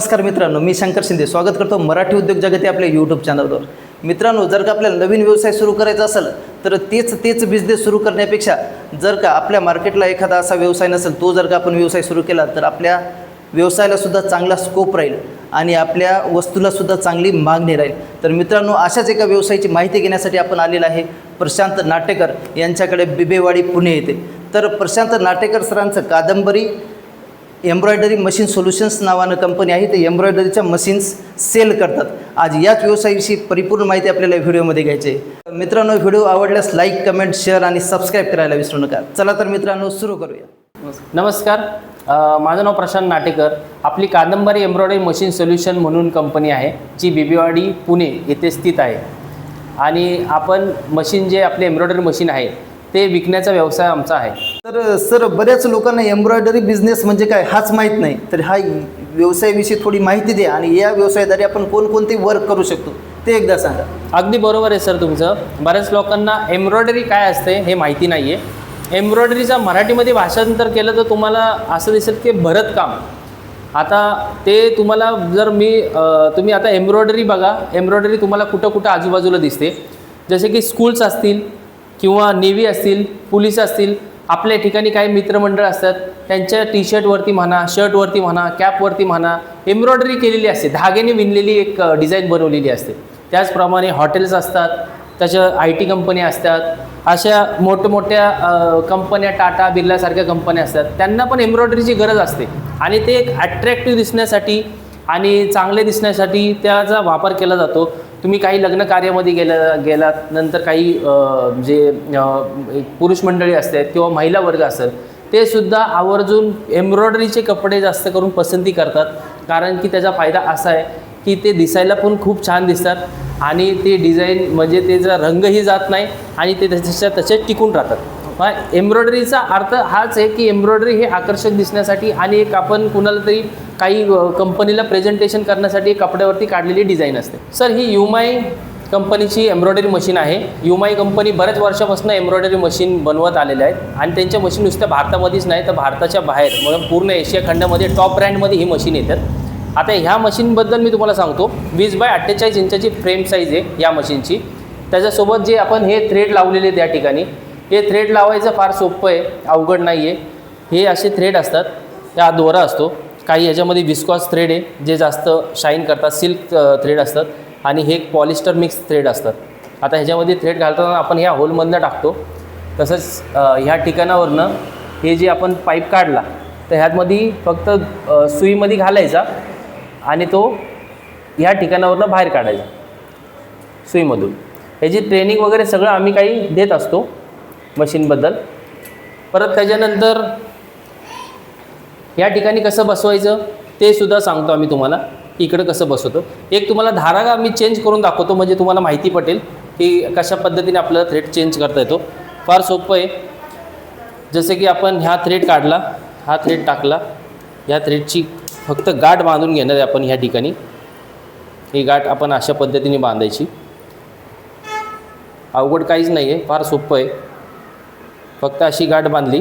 नमस्कार मित्रांनो मी शंकर शिंदे. स्वागत करतो मराठी उद्योग जगत आपल्या यूट्यूब चॅनलवर मित्रांनो जर का आपल्याला नवीन व्यवसाय सुरू करायचा असेल तर तेच तेच बिझनेस सुरू करण्यापेक्षा जर का आपल्या मार्केटला एखादा असा व्यवसाय नसेल तो जर का आपण व्यवसाय सुरू केला तर आपल्या व्यवसायाला सुद्धा चांगला स्कोप राहील आणि आपल्या वस्तूला सुद्धा चांगली मागणी राहील. तर मित्रांनो अशाच एका व्यवसायाची माहिती घेण्यासाठी आपण आलेलं आहे प्रशांत नाटेकर. यांच्याकडे बिबेवाडी पुणे येथे तर प्रशांत नाटेकर सरांचं कादंबरी एम्ब्रॉयडरी मशीन सोल्युशन्स नावानं कंपनी आहे. ते एम्ब्रॉयडरीच्या मशीन्स सेल करतात. आज याच व्यवसायाविषयी परिपूर्ण माहिती आपल्याला व्हिडिओमध्ये घ्यायची आहे. मित्रांनो व्हिडिओ आवडल्यास लाईक कमेंट शेअर आणि सबस्क्राईब करायला विसरू नका. चला तर मित्रांनो सुरू करूया. नमस्कार. माझं नाव प्रशांत नाटेकर. आपली कादंबरी एम्ब्रॉयडरी मशीन सोल्युशन म्हणून कंपनी आहे जी बीबीवाडी पुणे येथे स्थित आहे. आणि आपण मशीन जे आपले एम्ब्रॉयडरी मशीन आहे ते विकण्याचा व्यवसाय आमचा आहे. तर सर बऱ्याच लोकांना एम्ब्रॉयडरी बिझनेस म्हणजे काय हाच माहीत नाही. तर हा व्यवसायाविषयी थोडी माहिती द्या आणि या व्यवसायाद्वारे आपण कोणकोणते वर्क करू शकतो ते एकदा सांगा. अगदी बरोबर आहे सर तुमचं. बऱ्याच लोकांना एम्ब्रॉयडरी काय असते हे माहिती नाही आहे एम्ब्रॉयडरीचा मराठीमध्ये भाषांतर केलं तर तुम्हाला असं दिसेल की भरतकाम आता ते तुम्हाला जर मी तुम्ही आता एम्ब्रॉयडरी बघा. एम्ब्रॉयडरी तुम्हाला कुठं कुठं आजूबाजूला दिसते. जसे की स्कूल्स असतील किंवा नेव्ही असतील पोलीस असतील आपल्या ठिकाणी काही मित्रमंडळ असतात त्यांच्या टी शर्टवरती म्हणा शर्टवरती म्हणा कॅपवरती म्हणा एम्ब्रॉयडरी केलेली असते. धाग्याने विणलेली एक डिझाईन बनवलेली असते. त्याचप्रमाणे हॉटेल्स असतात त्याच्या आय टी कंपन्या असतात अशा मोठमोठ्या कंपन्या टाटा बिर्लासारख्या कंपन्या असतात. त्यांना पण एम्ब्रॉयडरीची गरज असते. आणि ते एक ॲट्रॅक्टिव्ह दिसण्यासाठी आणि चांगले दिसण्यासाठी त्याचा वापर केला जातो. तुम्ही काही लग्न कार्यामध्ये गेला गेलात नंतर काही जे एक पुरुष मंडळी असतात किंवा महिला वर्ग असेल ते सुद्धा आवर्जून एम्ब्रॉयडरीचे कपडे जास्त करून पसंती करतात. कारण की त्याचा फायदा असा आहे की ते दिसायला पण खूप छान दिसतात आणि ते डिझाईन म्हणजे त्याचा रंगही जात नाही आणि ते त्याच्या तसे टिकून राहतात. एम्ब्रॉयडरीचा अर्थ हाच आहे की एम्ब्रॉयडरी हे आकर्षक दिसण्यासाठी आणि एक आपण कुणाला तरी काही कंपनीला प्रेझेंटेशन करण्यासाठी कपड्यावरती काढलेली डिझाईन असते. सर ही युमाई कंपनीची एम्ब्रॉयडरी मशीन आहे. युमाई कंपनी बऱ्याच वर्षापासून एम्ब्रॉयडरी मशीन बनवत आलेल्या आहेत आणि त्यांच्या मशीन नुसत्या भारतामध्येच नाही तर भारताच्या बाहेर म्हणून पूर्ण एशिया खंडामध्ये टॉप ब्रँडमध्ये ही मशीन येतात. आता ह्या मशीनबद्दल मी तुम्हाला सांगतो. वीस बाय अठ्ठेचाळीस इंचाची फ्रेम साईज आहे या मशीनची त्याच्यासोबत जे आपण हे थ्रेड लावलेले आहेत या ठिकाणी हे थ्रेड लावायचं फार सोपं आहे अवघड नाही आहे हे असे थ्रेड असतात त्या दोरा असतो. काही ह्याच्यामध्ये विस्कॉस थ्रेड आहे जे जास्त शाईन करतात सिल्क थ्रेड असतात. आणि हे पॉलिस्टर मिक्स थ्रेड असतात. आता ह्याच्यामध्ये थ्रेड घालताना आपण ह्या होलमधनं टाकतो. तसंच ह्या ठिकाणावरनं हे जे आपण पाईप काढला तर ह्यातमध्ये फक्त सुईमध्ये घालायचा आणि तो ह्या ठिकाणावरनं बाहेर काढायचा सुईमधून. ह्याची ट्रेनिंग वगैरे सगळं आम्ही काही देत असतो. मशीनबद्दल. परत त्याच्यानंतर या ठिकाणी कसं बसवायचं ते सुद्धा सांगतो आम्ही तुम्हाला. इकडं कसं बसवतो. एक तुम्हाला धारा आम्ही चेंज करून दाखवतो म्हणजे तुम्हाला माहिती पटेल की कशा पद्धतीने आपल्याला थ्रेड चेंज करता येतो. फार सोपं आहे. जसं की आपण ह्या थ्रेड काढला हा थ्रेड टाकला ह्या थ्रेडची फक्त गाठ बांधून घेणार आहे आपण ह्या ठिकाणी. ही गाठ आपण अशा पद्धतीने बांधायची. अवघड काहीच नाही आहे फार सोपं आहे. फक्त अशी गाठ बांधली.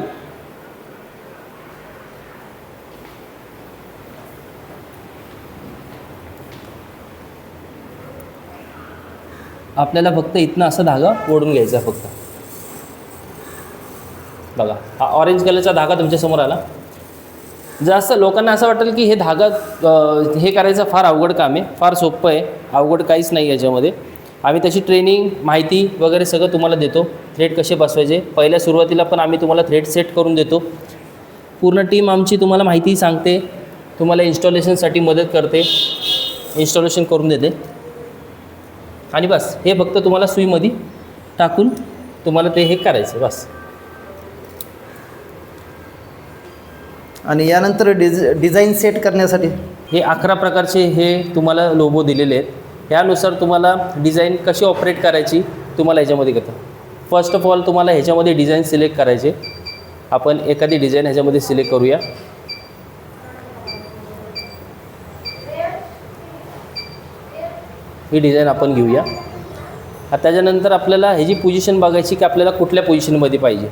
आपल्याला फक्त इथनं असा धागा ओढून घ्यायचा फक्त. बघा हा ऑरेंज कलरचा धागा तुमच्यासमोर आला. जास्त लोकांना असं वाटेल की हे धागा हे करायचं फार अवघड काम आहे फार सोपं आहे अवघड काहीच नाही याच्यामध्ये. आम्ही तशी ट्रेनिंग माहिती वगैरे सगळं तुम्हाला देतो. थ्रेड कसे बसवायचे? पहिल्या सुरुवातीला पण आम्ही तुम्हाला थ्रेड सेट करून देतो. पूर्ण टीम आमची तुम्हाला माहिती सांगते. तुम्हाला इन्स्टॉलेशनसाठी मदत करते. इन्स्टॉलेशन करून देते. आणि बस हे फक्त तुम्हाला सुईमध्ये टाकून तुम्हाला ते हे करायचं बस. आणि यानंतर डिझ डिझाईन सेट करण्यासाठी? हे अकरा प्रकारचे हे तुम्हाला लोगो दिलेले आहेत. यानुसार तुम्हाला डिझाईन कशी ऑपरेट करायची तुम्हाला ह्याच्यामध्ये घेतं. फर्स्ट ऑफ ऑल तुम्हाला ह्याच्यामध्ये डिझाईन सिलेक्ट करायचे. आपण एखादी डिझाईन ह्याच्यामध्ये सिलेक्ट करूया. ही डिझाईन आपण घेऊया. आता त्याच्यानंतर आपल्याला ह्याची पोझिशन बघायची की आपल्याला कुठल्या पोझिशनमध्ये पाहिजे.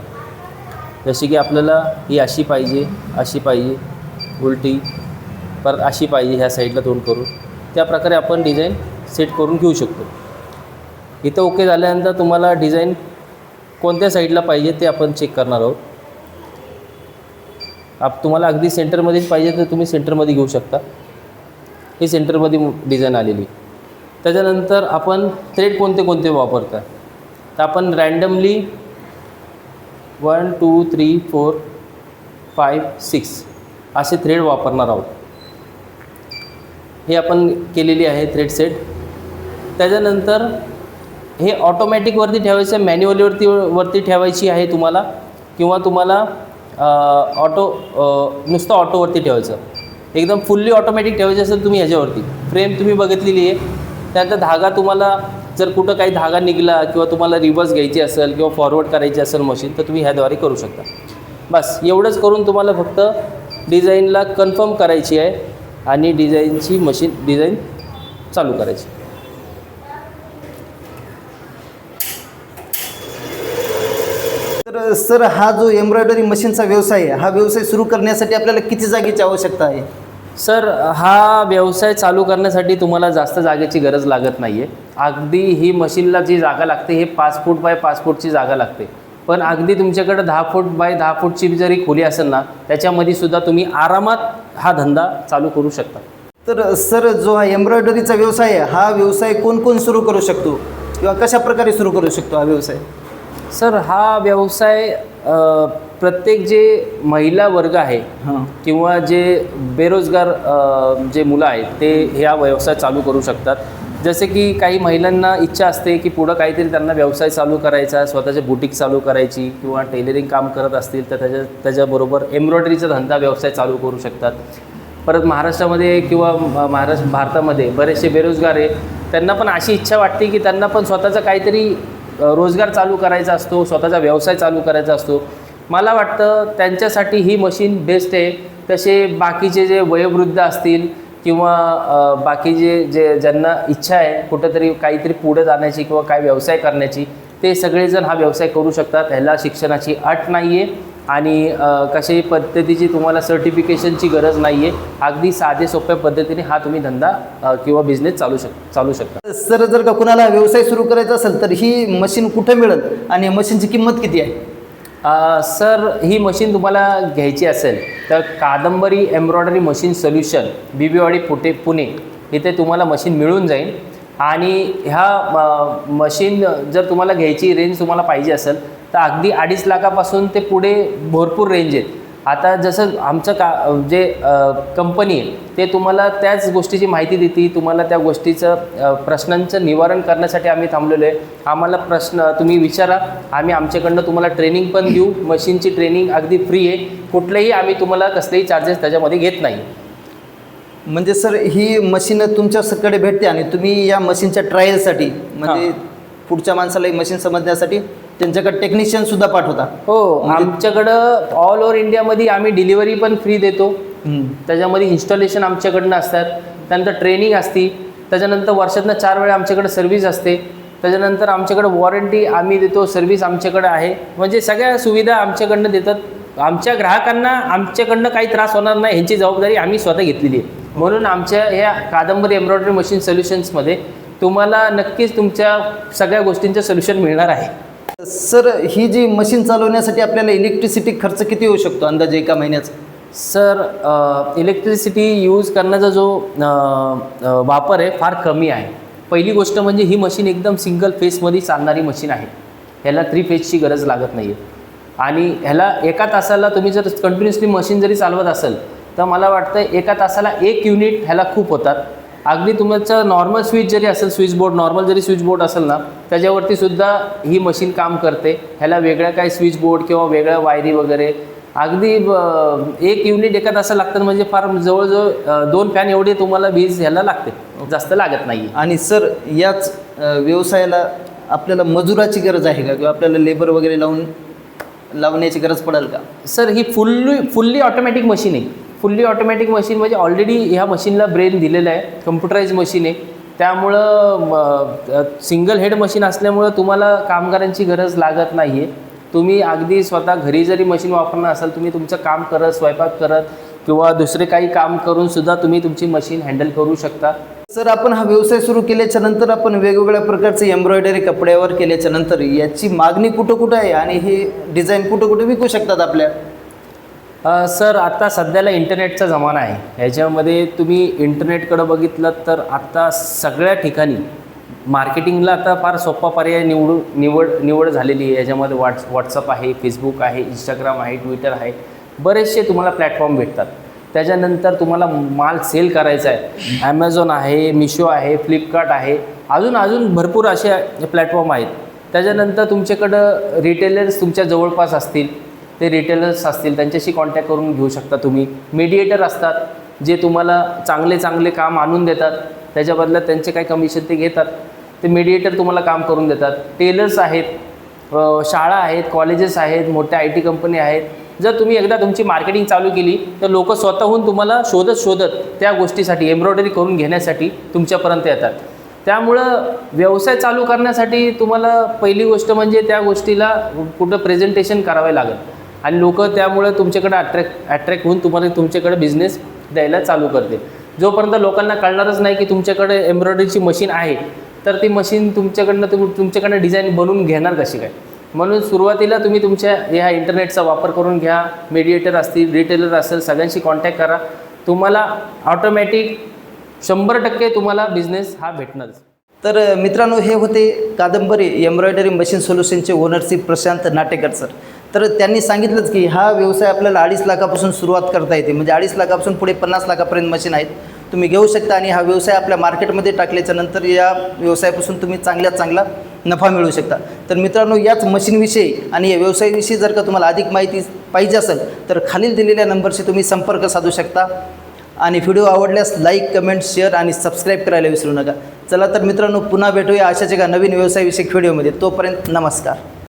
जशी की आपल्याला ही अशी पाहिजे अशी पाहिजे उलटी परत अशी पाहिजे ह्या साईडला तोंड करून. त्या प्रकारे आपण डिझाईन सेट करून घेऊ शकतो. इथं ओके झाल्यानंतर तुम्हाला डिझाईन कोणत्या साईडला पाहिजे ते आपण चेक करणार आहोत. आप तुम्हाला अगदी सेंटरमध्येच पाहिजे तर तुम्ही सेंटरमध्ये घेऊ शकता. ही सेंटरमध्ये डिझाईन आलेली. त्याच्यानंतर आपण थ्रेड कोणते कोणते वापरता. तर आपण randomly one two three four five six असे थ्रेड वापरणार आहोत. हे आपण केलेली आहे थ्रेड सेट त्याच्यानंतर हे ऑटोमॅटिकवरती ठेवायचं आहे मॅन्युअलीवरती वरती ठेवायची आहे तुम्हाला किंवा तुम्हाला ऑटो नुसतं ऑटोवरती ठेवायचं. एकदम फुल्ली ऑटोमॅटिक ठेवायचं असेल तुम्ही ह्याच्यावरती. फ्रेम तुम्ही बघितलेली आहे. त्यानंतर धागा तुम्हाला जर कुठं काही धागा निघला किंवा तुम्हाला रिव्हर्स घ्यायची असेल किंवा फॉरवर्ड करायची असेल मशीन तर तुम्ही ह्याद्वारे करू शकता. बस एवढंच करून तुम्हाला फक्त डिझाईनला कन्फर्म करायची आहे आणि डिझाईनची मशीन डिझाईन चालू करायची तर सर हा जो एम्ब्रॉयडरी मशीनचा व्यवसाय आहे हा व्यवसाय सुरू करण्यासाठी आपल्याला किती जागेची आवश्यकता आहे? सर हा व्यवसाय चालू करण्यासाठी तुम्हाला जास्त जागेची गरज लागत नाही आहे अगदी ही मशीनला जी जागा लागते हे पाच फूट बाय पाच फूटची जागा लागते. पण अगदी तुमच्याकडे दहा फूट बाय दहा फूटची जरी खोली असेल ना त्याच्यामध्ये सुद्धा तुम्ही आरामात हा धंदा चालू करू शकता. तर सर जो हा एम्ब्रॉयडरीचा व्यवसाय आहे हा व्यवसाय कोण कोण सुरू करू शकतो? किंवा कशा प्रकारे सुरू करू शकतो हा व्यवसाय? सर हा व्यवसाय प्रत्येक जे महिला वर्ग आहे किंवा जे बेरोजगार जे मुलं आहेत ते ह्या व्यवसाय चालू करू शकतात. जसे की काही महिलांना इच्छा असते की पुढं काहीतरी त्यांना व्यवसाय चालू करायचा स्वतःचे बुटीक चालू करायची किंवा टेलरिंग काम करत असतील तर त्याच्या त्याच्याबरोबर एम्ब्रॉयडरीचा धंदा व्यवसाय चालू करू शकतात. परत महाराष्ट्रामध्ये किंवा महाराष्ट्र भारतामध्ये बरेचसे बेरोजगार आहे त्यांना पण अशी इच्छा वाटते की त्यांना पण स्वतःचा काहीतरी रोजगार चालू करायचा असतो स्वतःचा व्यवसाय चालू करायचा असतो. मला वाटतं त्यांच्यासाठी ही मशीन बेस्ट आहे. तसे बाकीचे जे वयोवृद्ध असतील किंवा बाकी बाकीचे जे ज्यांना इच्छा आहे कुठंतरी काहीतरी पुढे जाण्याची किंवा काय व्यवसाय करण्याची ते सगळेजण हा व्यवसाय करू शकतात. ह्याला शिक्षणाची अट नाही आहे आणि कशाही पद्धतीची तुम्हाला सर्टिफिकेशनची गरज नाही आहे अगदी साधे सोप्या पद्धतीने हा तुम्ही धंदा किंवा बिझनेस चालू शक चालू शकता. सर जर का कुणाला व्यवसाय सुरू करायचा असेल तर ही मशीन कुठे मिळेल आणि मशीनची किंमत किती आहे? सर ही मशीन तुम्हाला घ्यायची असेल तर कादंबरी एम्ब्रॉयडरी मशीन सोल्युशन बिबिवाडी पुटे पुणे इथे तुम्हाला मशीन मिळून जाईल. आणि ह्या म- मशीन जर तुम्हाला घ्यायची रेंज तुम्हाला पाहिजे असेल तर अगदी अडीच लाखापासून ते पुढे भरपूर रेंज आहेत. आता जसं आमचं का जे कंपनी आहे ते तुम्हाला त्याच गोष्टीची माहिती देते तुम्हाला त्या गोष्टीचं प्रश्नांचं निवारण करण्यासाठी आम्ही थांबलेलो आहे. आम्हाला प्रश्न तुम्ही विचारा आम्ही आमच्याकडनं तुम्हाला ट्रेनिंग पण देऊ मशीनची ट्रेनिंग अगदी फ्री आहे. कुठलेही आम्ही तुम्हाला कसलेही चार्जेस त्याच्यामध्ये घेत नाही. म्हणजे सर ही मशीन तुमच्याकडे भेटते आणि तुम्ही या मशीनच्या ट्रायलसाठी म्हणजे पुढच्या माणसाला ही मशीन समजण्यासाठी त्यांच्याकडे टेक्निशियन सुद्धा पाठवता. हो आमच्याकडं ऑल ओव्हर इंडियामध्ये आम्ही डिलिव्हरी पण फ्री देतो. त्याच्यामध्ये इन्स्टॉलेशन आमच्याकडनं असतात. त्यानंतर ट्रेनिंग असती. त्याच्यानंतर वर्षातनं चार वेळा आमच्याकडे सर्व्हिस असते. त्याच्यानंतर आमच्याकडे वॉरंटी आम्ही देतो. सर्व्हिस आमच्याकडे आहे. म्हणजे सगळ्या सुविधा आमच्याकडनं देतात. आमच्या ग्राहकांना आमच्याकडनं काही त्रास होणार नाही. ह्यांची जबाबदारी आम्ही स्वतः घेतलेली आहे. म्हणून आमच्या ह्या कादंबरी एम्ब्रॉयडरी मशीन सोल्युशन्समध्ये तुम्हाला नक्कीच तुमच्या सगळ्या गोष्टींचं सोल्युशन मिळणार आहे. सर ही जी मशीन चालवण्यासाठी आपल्याला इलेक्ट्रिसिटी खर्च किती होऊ शकतो अंदाजे एका महिन्याचा? सर इलेक्ट्रिसिटी यूज करण्याचा जो अ, वापर आहे फार कमी आहे. पहिली गोष्ट म्हणजे ही मशीन एकदम सिंगल फेसमध्ये चालणारी मशीन आहे. ह्याला थ्री फेजची गरज लागत नाही आहे आणि ह्याला एका तासाला तुम्ही जर कंटिन्युअसली मशीन जरी चालवत असेल तर मला वाटतं एका तासाला एक युनिट ह्याला खूप होतात. अगदी तुमचं नॉर्मल स्विच जरी असेल स्विच बोर्ड नॉर्मल जरी स्विच बोर्ड असेल ना त्याच्यावरती सुद्धा ही मशीन काम करते. ह्याला वेगळ्या काही स्विच बोर्ड किंवा वेगळ्या वायरी वगैरे. अगदी एक युनिट एका तासा लागतं म्हणजे फार जवळजवळ दोन फॅन एवढे तुम्हाला वीज ह्याला लागते. जास्त लागत नाही आणि सर याच व्यवसायाला आपल्याला मजुराची गरज आहे का? किंवा आपल्याला लेबर वगैरे लावून लावण्याची गरज पडेल का? सर ही फुल्ली फुल्ली ऑटोमॅटिक मशीन आहे. फुल्ली ऑटोमॅटिक मशीन म्हणजे ऑलरेडी ह्या मशीनला ब्रेन दिलेलं आहे कम्प्युटराईज मशीन आहे. त्यामुळं सिंगल हेड मशीन असल्यामुळं तुम्हाला कामगारांची गरज लागत नाही आहे तुम्ही अगदी स्वतः घरी जरी मशीन वापरणार असाल तुम्ही तुमचं काम करत स्वयंपाक करत किंवा दुसरे काही काम करूनसुद्धा तुम्ही तुमची मशीन हँडल करू शकता. सर आपण हा व्यवसाय सुरू केल्याच्यानंतर आपण वेगवेगळ्या प्रकारचे एम्ब्रॉयडरी कपड्यावर केल्याच्यानंतर याची मागणी कुठं कुठं आहे? आणि हे डिझाईन कुठं कुठं विकू शकतात आपल्या? सर आत्ता सध्याला इंटरनेटचा जमाना आहे. ह्याच्यामध्ये तुम्ही इंटरनेटकडं बघितलं तर आत्ता सगळ्या ठिकाणी मार्केटिंगला आता फार सोपा पर्याय निवडू निवड निवड झालेली आहे. याच्यामध्ये व्हॉट्स व्हॉट्सअप आहे फेसबुक आहे इंस्टाग्राम आहे ट्विटर आहे. बरेचसे तुम्हाला प्लॅटफॉर्म भेटतात. त्याच्यानंतर तुम्हाला माल सेल करायचा आहे. ॲमेझॉन आहे मिशो आहे फ्लिपकार्ट आहे. अजून अजून भरपूर असे प्लॅटफॉर्म आहेत. त्याच्यानंतर तुमच्याकडं रिटेलर्स तुमच्या जवळपास असतील. ते रिटेलर्स असतील त्यांच्याशी कॉन्टॅक्ट करून घेऊ शकता तुम्ही. मीडिएटर असतात जे तुम्हाला चांगले चांगले काम आणून देतात. त्याच्या बदल्यात त्यांचे काही कमिशन ते घेतात. ते मीडिएटर तुम्हाला काम करून देतात. टेलर्स आहेत शाळा आहेत कॉलेजेस आहेत मोठ्या आय टी कंपनी आहेत. जर तुम्ही एकदा तुमची मार्केटिंग चालू केली तर लोक स्वतःहून तुम्हाला शोधत शोधत त्या गोष्टीसाठी एम्ब्रॉयडरी करून घेण्यासाठी तुमच्यापर्यंत येतात. त्यामुळं व्यवसाय चालू करण्यासाठी तुम्हाला पहिली गोष्ट म्हणजे त्या गोष्टीला कुठं प्रेझेंटेशन करावे लागेल आणि लोक त्यामुळे तुमच्याकडे अट्रॅक्ट अट्रॅक्ट होऊन तुम्हाला तुमच्याकडे बिझनेस द्यायला चालू करतील. जोपर्यंत लोकांना कळणारच नाही की तुमच्याकडे एम्ब्रॉयडरीची मशीन आहे तर ती मशीन तुमच्याकडनं तुम तुमच्याकडनं डिझाईन बनवून घेणार कशी काय? म्हणून सुरुवातीला तुम्ही तुमच्या ह्या इंटरनेटचा वापर करून घ्या मीडिएटर असतील रिटेलर असेल सगळ्यांशी कॉन्टॅक्ट करा. तुम्हाला ऑटोमॅटिक शंभर टक्के तुम्हाला बिझनेस हा भेटणार तर मित्रांनो हे होते कादंबरी एम्ब्रॉयडरी मशीन सोल्युशनचे ओनरशिप प्रशांत नाटेकर सर तर त्यांनी सांगितलंच की हा व्यवसाय आपल्याला अडीच लाखापासून सुरुवात करता येते. म्हणजे अडीच लाखापासून पुढे पन्नास लाखापर्यंत मशीन आहेत. तुम्ही घेऊ शकता आणि हा व्यवसाय आपल्या मार्केटमध्ये टाकल्याच्या नंतर या व्यवसायापासून तुम्ही चांगल्यात चांगला नफा मिळवू शकता. तर मित्रांनो याच मशीनविषयी आणि या व्यवसायाविषयी जर का तुम्हाला अधिक माहिती पाहिजे असेल तर खालील दिलेल्या नंबरशी तुम्ही संपर्क साधू शकता. आणि व्हिडिओ आवडल्यास लाईक कमेंट शेअर आणि सबस्क्राईब करायला विसरू नका. चला तर मित्रांनो पुन्हा भेटूया अशाच एका नवीन व्यवसायविषयक व्हिडिओमध्ये तोपर्यंत नमस्कार.